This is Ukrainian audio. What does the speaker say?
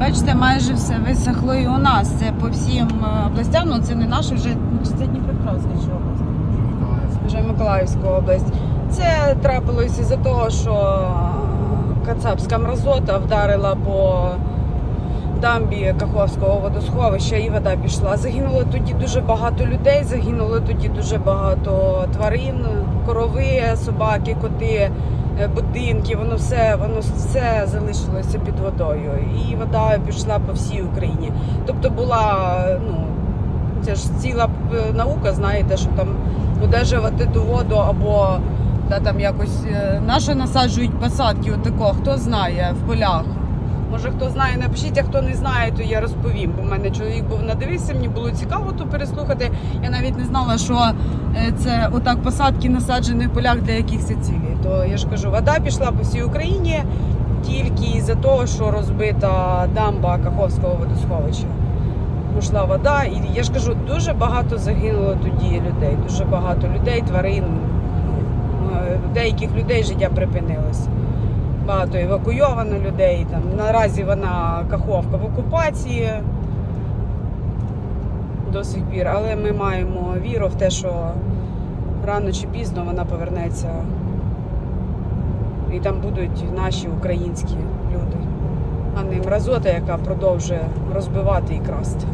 Бачите, майже все висохло і у нас. Це по всім е, областям, ну це не наша вже це Дніпропетровська чи область. Вже Миколаївська область. Це трапилося із-за того, що Кацапська мразота вдарила по дамбі Каховського водосховища і вода пішла. Загинуло тоді дуже багато людей, загинуло тоді дуже багато тварин, корови, собаки, коти, будинки. Воно все, воно все залишилося під водою. І вода пішла по всій Україні. Тобто була, ну, це ж ціла е, наука, знаєте, що там одержувати ту воду або та там якось наше насаджують посадки, отако, хто знає в полях. Може хто знає, напишіть, а хто не знає, то я розповім. Бо в мене чоловік був надивився, мені було цікаво то переслухати. Я навіть не знала, що е, це отак посадки насаджені в полях для якихось цілей. То я ж кажу, вода пішла по всій Україні тільки із-за того, що розбита дамба Каховського водосховища. Пішла вода, і я ж кажу, дуже багато загинуло тоді людей, дуже багато людей, тварин. Е, Деяких людей життя припинилось. Багато евакуйовано людей. Там наразі вона Каховка в окупації до сих пір, але ми маємо віру в те, що рано чи пізно вона повернеться. І там будуть наші українські люди, а не мразота, яка продовжує розбивати і красти.